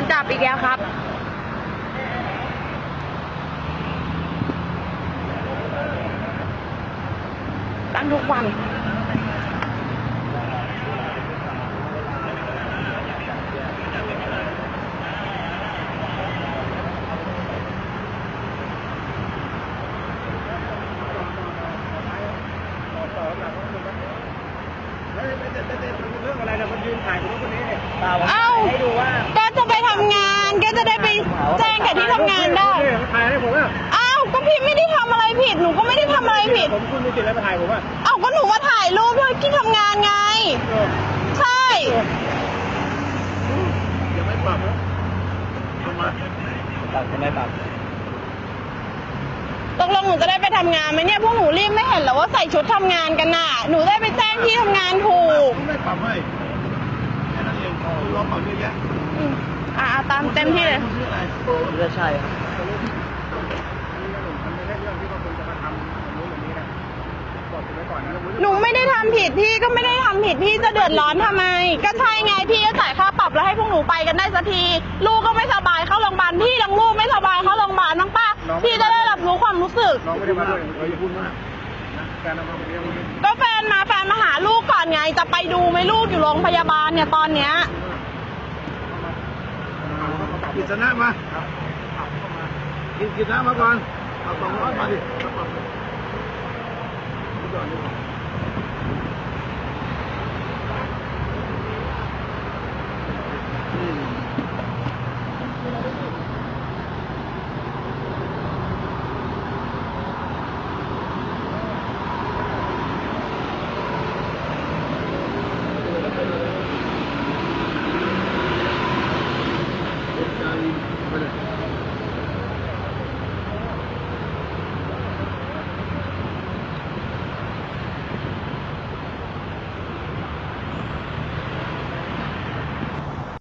นจับอีกแล้วครับตั้งทุกวันเฮ้ยไม่ได้ไม่ได้มันเรื่องอะไรนะมันยืนถ่ายคนนู้นคนนี้เนี่ยเอ้าให้ดูว่าก็จะไปทำงาน จะได้ไปแจ้งกับที่ทำงานได้เนี่ยถ่ายให้ผมอะเอ้าก็พี่ไม่ได้ทำอะไรผิด หนูก็ไม่ได้ทำอะไรผิด ผมคุณมีสิทธิ์อะไรมาถ่ายผมอะเอ้าก็หนูมาถ่ายรูปที่ทำงานไง เออใช่ ยังไม่ปรับนะทำไมปรับทำไมปรับตกลงหนูจะได้ไปทำงานไหมเนี่ยพวกหนูรีบไม่เห็นเหรอว่าใส่ชุดทำงานกันน่ะ หนูได้ไปแจ้งที่ทำงานถูก ไม่ปรับให้แค่นั้นเองรอปรับเยอะแยะ อืม อ่าตามเต็มที่เลยคุณชื่ออะไรเลือดใช่ครับมันไม่ใช่เรื่องที่ว่าคุณจะมาทำอย่างนู้นอย่างนี้นะบอกผมไว้ก่อนนะหนูไม่ได้ทำผิดพี่ก็ไม่ได้ทำผิดพี่จะเดือดร้อนทำไม ก็ใช่ไงพี่ก็จ่ายค่าปรับแล้วให้พวกหนูไปกันได้สักที ลูกก็ไม่สบายเข้าโรงพยาบาลพี่ทั้งลูกไม่สบายเข้าโรงพยาบาลน้องป้าพี่จะได้รับรู้ความรู้สึก น้องไม่ได้มาด้วยเราอย่าพูดมากนะการทำมาแบบนี้มันก็แฟนมาแฟนมาหาลูกก่อนไง จะไปดูไหมลูกอยู่โรงพยาบาลเนี่ยตอนเนี้ย กิจนะมากินกิจนะมาก่อนเอาสองร้อยมาดิมาก่อน